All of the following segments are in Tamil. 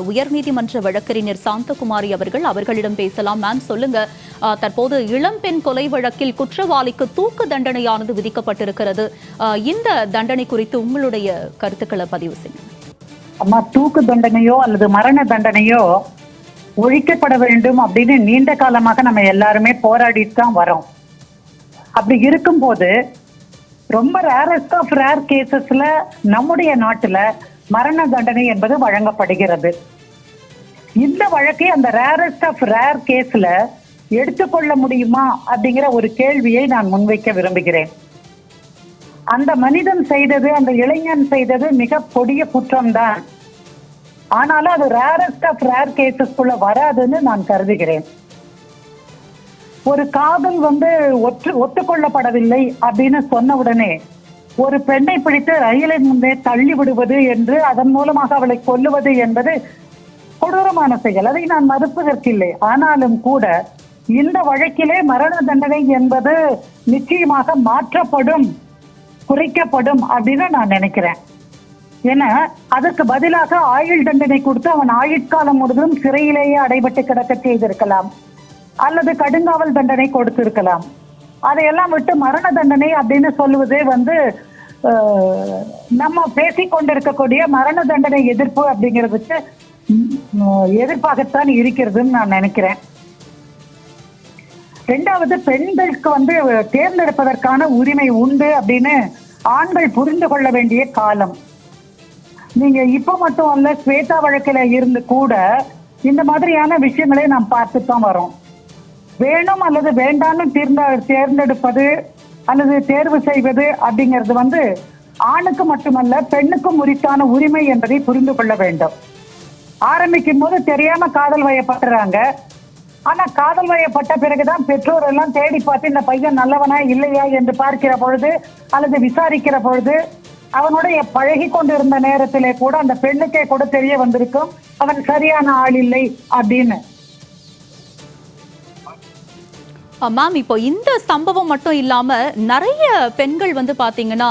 உயர்நீதிமன்ற வழக்கறிஞர் சாந்தகுமாரி அவர்கள் அவர்களிடம் பேசலாம். மேம் சொல்லுங்க. தற்போது இளம்பெண் கொலை வழக்கில் குற்றவாளிக்கு தூக்கு தண்டனையானது விதிக்கப்பட்டிருக்கிறது. இந்த தண்டனை குறித்து உங்களுடைய கருத்துக்களை பதிவு செய்யுங்க. அம்மா தூக்கு தண்டனையோ அல்லது மரண தண்டனையோ ஒழிக்கப்பட வேண்டும் அப்படின்னு நீண்ட காலமாக நம்ம எல்லாருமே போராடிட்டு தான் வரோம். அப்படி இருக்கும்போது ரொம்ப ரேரஸ்ட் ஆஃப் ரேர் கேசஸ்ல நம்முடைய நாட்டுல மரண தண்டனை என்பது வழங்கப்படுகிறது. இந்த வழக்கை அந்த ரேரஸ்ட் ஆஃப் ரேர் கேஸ்ல எடுத்துக்கொள்ள முடியுமா அப்படிங்கிற ஒரு கேள்வியை நான் முன்வைக்க விரும்புகிறேன். அந்த மனிதன் செய்தது அந்த இளைஞன் செய்தது மிக கொடிய குற்றம்தான். ஆனாலும் அது ரேரஸ்ட் ஆஃப் ரேர் கேசஸ்குள்ள வராதுன்னு நான் கருதுகிறேன். ஒரு காதல் வந்து ஒற்று ஒத்துக்கொள்ளப்படவில்லை அப்படின்னு சொன்ன உடனே ஒரு பெண்ணை பிடித்து ரயிலின் முன்னே தள்ளி விடுவது என்று அதன் மூலமாக அவளை கொல்லுவது என்பது கொடூரமான செயல். அதை நான் மறுப்பதற்கில்லை. ஆனாலும் கூட இந்த வழக்கிலே மரண தண்டனை என்பது நிச்சயமாக மாற்றப்படும் குறைக்கப்படும் அப்படின்னு நான் நினைக்கிறேன். ஏன்னா அதற்கு பதிலாக ஆயுள் தண்டனை கொடுத்து அவன் ஆயுட்காலம் முழுவதும் சிறையிலேயே அடைபட்டு கிடக்க செய்திருக்கலாம். அல்லது கடுங்காவல் தண்டனை கொடுத்திருக்கலாம். அதையெல்லாம் விட்டு மரண தண்டனை அப்படின்னு சொல்லுவதே வந்து நம்ம பேசிக்கொண்டிருக்கக்கூடிய மரண தண்டனை எதிர்ப்பு அப்படிங்கிறதுக்கு எதிர்ப்பாகத்தான் இருக்கிறதுன்னு நான் நினைக்கிறேன். ரெண்டாவது பெண்களுக்கு வந்து தேர்ந்தெடுப்பதற்கான உரிமை உண்டு அப்படின்னு ஆண்கள் புரிந்து கொள்ள வேண்டிய காலம். நீங்க இப்ப மட்டும் அல்ல ஸ்வேதா வழக்கில இருந்து கூட இந்த மாதிரியான விஷயங்களை நாம் பார்த்து தான் வரோம். வேணும் அல்லது வேண்டாம்னு தேர்ந்த தேர்ந்தெடுப்பது அல்லது தேர்வு செய்வது அப்படிங்கிறது வந்து ஆணுக்கு மட்டுமல்ல பெண்ணுக்கும் உரித்தான உரிமை என்பதை புரிந்து கொள்ள வேண்டும். ஆரம்பிக்கும் போது தெரியாம காதல் வயப்படுறாங்க ஆனா காதல் வயப்பட்ட பிறகுதான் பெற்றோர் எல்லாம் தேடி பார்த்து இந்த பையன் நல்லவனா இல்லையா? என்று பார்க்கிற பொழுது அல்லது விசாரிக்கிற பொழுது அவனுடைய பழகி கொண்டிருந்த நேரத்திலே கூட அந்த பெண்ணுக்கே கூட தெரிய வந்திருக்கும் அவன் சரியான ஆள் இல்லை அப்படின்னு. மேம் இப்போ இந்த சம்பவம் மட்டும் இல்லாம நிறைய பெண்கள் வந்து பாத்தீங்கன்னா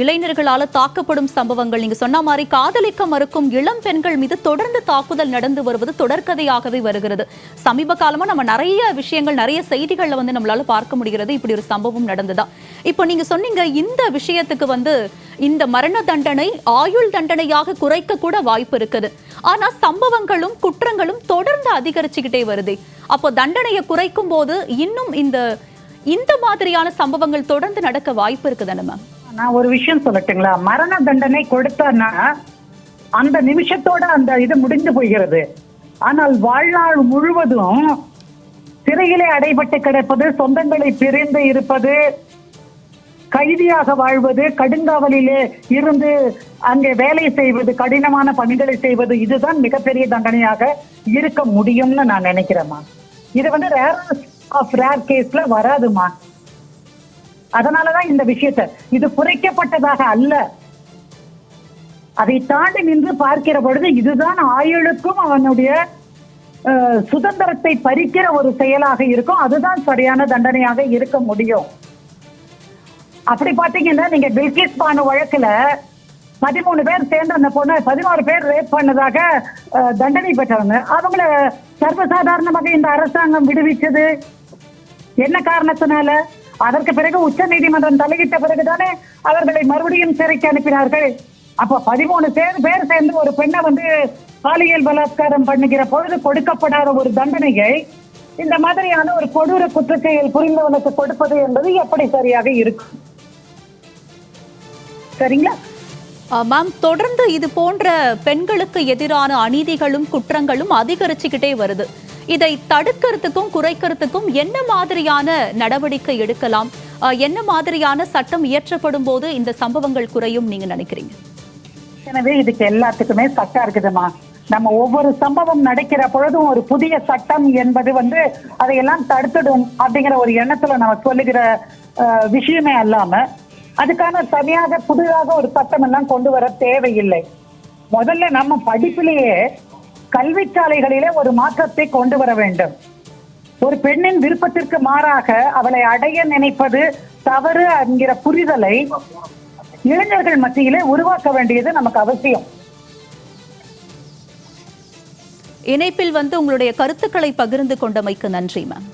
இளைஞர்களால் தாக்கப்படும் சம்பவங்கள். நீங்க சொன்ன மாதிரி காதலிக்க மறுக்கும் இளம் பெண்கள் மீது தொடர்ந்து தாக்குதல் நடந்து வருவது தொடர்கதையாகவே வருகிறது. சமீப காலமா நம்ம நிறைய விஷயங்கள் நிறைய செய்திகளில் வந்து நம்மளால பார்க்க முடிகிறது. இப்படி ஒரு சம்பவம் நடந்ததா? இப்போ நீங்க சொன்னீங்க இந்த விஷயத்துக்கு வந்து இந்த மரண தண்டனை ஆயுள் தண்டனையாக குறைக்க கூட வாய்ப்பு இருக்குது. ஆனா சம்பவங்களும் குற்றங்களும் தொடர்ந்து அதிகரிச்சுக்கிட்டே வருதே. அப்போ தண்டனையை குறைக்கும் போது இன்னும் இந்த இந்த மாதிரியான சம்பவங்கள் தொடர்ந்து நடக்க வாய்ப்பு இருக்குதானே மேம் நான் ஒரு விஷயம் சொல்லட்டுங்களா? மரண தண்டனை கொடுத்தான்னா அந்த நிமிஷத்தோட அந்த இது முடிந்து போகிறது. ஆனால் வாழ்நாள் முழுவதும் சிறையிலே அடைபட்டு கிடப்பது சொந்தங்களை பிரிந்து இருப்பது கைதியாக வாழ்வது கடுங்காவலிலே இருந்து அங்கே வேலை செய்வது கடினமான பணிகளை செய்வது இதுதான் மிகப்பெரிய தண்டனையாக இருக்க முடியும்னு நான் நினைக்கிறேம்மா. இது வந்து ரேர் ஆஃப் ரேர் கேஸ்ல வராதுமா அதனாலதான் இந்த விஷயத்தை. இது குறைக்கப்பட்டதாக அல்ல. அதை தாண்டி நின்று பார்க்கிற பொழுது இதுதான் ஆயுளுக்கும் அவனுடைய சுதந்திரத்தை பறிக்கிற ஒரு செயலாக இருக்கும். அதுதான் சரியான தண்டனையாக இருக்க முடியும். அப்படி பாத்தீங்கன்னா நீங்க பில்கிஸ் பானு வழக்குல பதிமூணு பேர் சேர்ந்து அந்த பொண்ணு பதினோரு பேர் ரேப் பண்ணதாக தண்டனை பெற்றவங்க. அவங்கள சர்வசாதாரணமாக இந்த அரசாங்கம் விடுவிச்சது. என்ன காரணத்தினால? அதற்கு பிறகு உச்ச நீதிமன்றம் தலையிட்ட பிறகுதானே அவர்களை மறுபடியும் சிறைக்கு அனுப்பினார்கள். அப்ப பதிமூணு பேர் பேர் சேர்ந்து ஒரு பெண்ணை வந்து பாலியல் பலாத்காரம் பண்ணுகிற பொழுது கொடுக்கப்படாத ஒரு தண்டனையை இந்த மாதிரியான ஒரு கொடூர குற்றச்செயல் புரிந்தவனுக்கு கொடுப்பது என்பது எப்படி சரியாக இருக்கும்? சரிங்களா? மேம் தொடர்ந்து இது போன்ற பெண்களுக்கு எதிரான அநீதிகளும் குற்றங்களும் அதிகரிச்சுக்கிட்டே வருது. இதை தடுக்கிறதுக்கும் குறைக்கிறதுக்கும் என்ன மாதிரியான நடவடிக்கை எடுக்கலாம்? என்ன மாதிரியான சட்டம் இயற்றப்படும் போது இந்த சம்பவங்கள் குறையும் நீங்க நினைக்கிறீங்க? எனவே இதுக்கு எல்லாத்துக்குமே சட்டம் இருக்குதுமா. நம்ம ஒவ்வொரு சம்பவம் நடக்கிற பொழுதும் ஒரு புதிய சட்டம் என்பது வந்து அதையெல்லாம் தடுத்துடும் அப்படிங்கிற ஒரு எண்ணத்துல நம்ம சொல்லுகிற விஷயமே அல்லாம அதுக்கான தனியாக புதிதாக ஒரு சட்டம் எல்லாம் கொண்டு வர தேவையில்லை. முதல்ல நம்ம படிப்பிலேயே கல்விச்சாலைகளிலே ஒரு மாற்றத்தை கொண்டு வர வேண்டும். ஒரு பெண்ணின் விருப்பத்திற்கு மாறாக அவளை அடைய நினைப்பது தவறு என்கிற புரிதலை இளைஞர்கள் மத்தியிலே உருவாக்க வேண்டியது நமக்கு அவசியம். இணைப்பில் வந்து உங்களுடைய கருத்துக்களை பகிர்ந்து கொண்டமைக்கு நன்றி மேம்